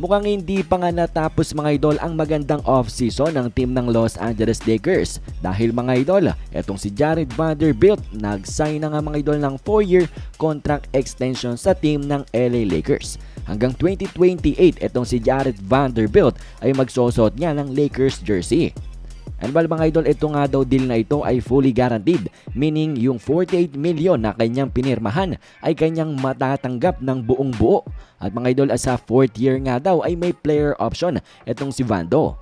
Mukhang hindi pa nga natapos mga idol ang magandang off-season ng team ng Los Angeles Lakers. Dahil mga idol, etong si Jared Vanderbilt nag-sign na nga mga idol ng 4-year contract extension sa team ng LA Lakers. Hanggang 2028, etong si Jared Vanderbilt ay magsosot niya ng Lakers jersey. And while mga idol, ito nga daw deal na ito ay fully guaranteed, meaning yung 48 million na kanyang pinirmahan ay kanyang matatanggap ng buong buo. At mga idol, as a fourth year nga daw ay may player option itong si Vando.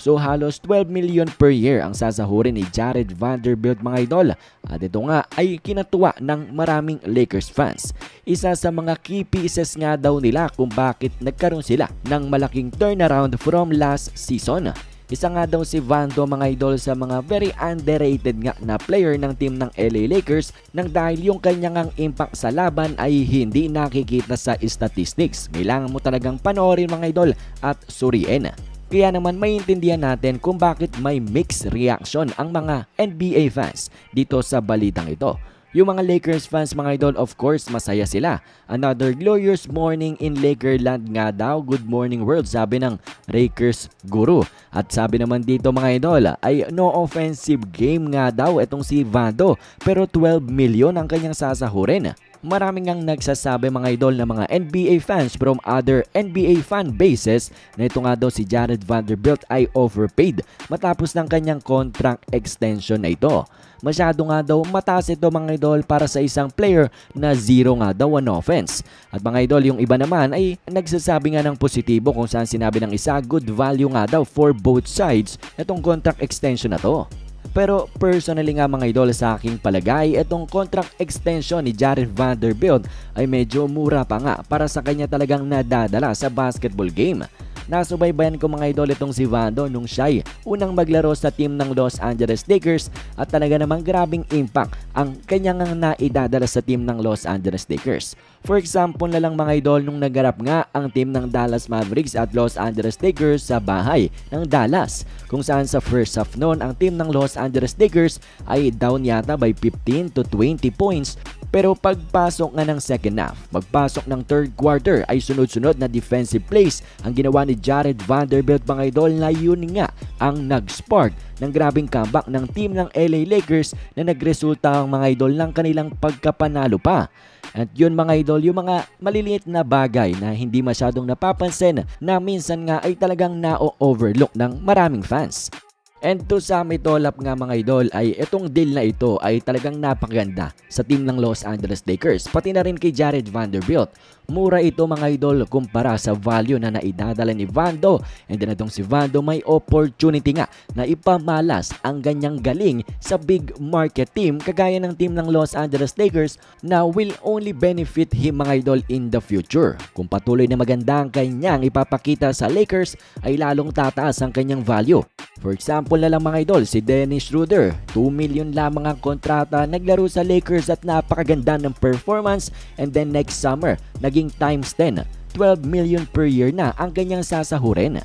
So halos 12 million per year ang sasahurin ni Jared Vanderbilt mga idol. At ito nga ay kinatuwa ng maraming Lakers fans. Isa sa mga key pieces nga daw nila kung bakit nagkaroon sila ng malaking turnaround from last season. Isa nga daw si Vando mga idol sa mga very underrated nga na player ng team ng LA Lakers nang dahil yung kanyang impact sa laban ay hindi nakikita sa statistics. Kailangan mo talagang panoorin mga idol at suriin. Kaya naman maintindihan natin kung bakit may mixed reaction ang mga NBA fans dito sa balitang ito. Yung mga Lakers fans mga idol, of course, masaya sila. Another glorious morning in Lakerland nga daw. Good morning world, sabi ng Lakers guru. At sabi naman dito mga idol, ay no offensive game nga daw itong si Vando. Pero 12 million ang kanyang sasahurin. Maraming ang nagsasabi mga idol na mga NBA fans from other NBA fan bases na ito nga daw si Jared Vanderbilt ay overpaid matapos ng kanyang contract extension na ito. Masyado nga daw mataas ito mga idol para sa isang player na zero nga daw on offense. At mga idol, yung iba naman ay nagsasabi nga ng positibo kung saan sinabi ng isa good value nga daw for both sides itong contract extension na to. Pero personally nga mga idol sa aking palagay, itong contract extension ni Jared Vanderbilt ay medyo mura pa nga para sa kanya talagang nadadala sa basketball game. Nasubaybayan ko mga idol itong si Vando nung siya'y unang maglaro sa team ng Los Angeles Lakers at talaga namang grabing impact ang kanyang naidadala sa team ng Los Angeles Lakers. For example na lang mga idol nung nagarap nga ang team ng Dallas Mavericks at Los Angeles Lakers sa bahay ng Dallas kung saan sa first half noon ang team ng Los Angeles Lakers ay down yata by 15 to 20 points pero pagpasok nga ng second half, magpasok ng third quarter ay sunod-sunod na defensive plays ang ginawa ni Jared Vanderbilt mga idol na yun nga ang nag-spark ng grabing comeback ng team ng LA Lakers na nagresulta ang mga idol ng kanilang pagkapanalo pa. At yun mga idol, yung mga maliliit na bagay na hindi masyadong napapansin na minsan nga ay talagang na-overlook ng maraming fans. And to sum it all up nga mga idol ay itong deal na ito ay talagang napakaganda sa team ng Los Angeles Lakers pati na rin kay Jared Vanderbilt. Mura ito mga idol kumpara sa value na naidadala ni Vando and then itong si Vando may opportunity nga na ipamalas ang ganyang galing sa big market team kagaya ng team ng Los Angeles Lakers na will only benefit him mga idol in the future. Kung patuloy na maganda ang kanyang ipapakita sa Lakers ay lalong tataas ang kanyang value. For example na lang mga idol, si Dennis Schroeder, 2 million lamang ang kontrata, naglaro sa Lakers at napakaganda ng performance and then next summer, naging times 10, 12 million per year na ang kanyang sasahurin.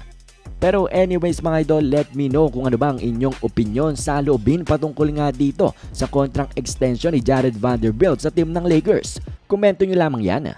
Pero anyways mga idol, let me know kung ano ba ang inyong opinion sa loobin patungkol nga dito sa contract extension ni Jared Vanderbilt sa team ng Lakers. Komento nyo lamang yan.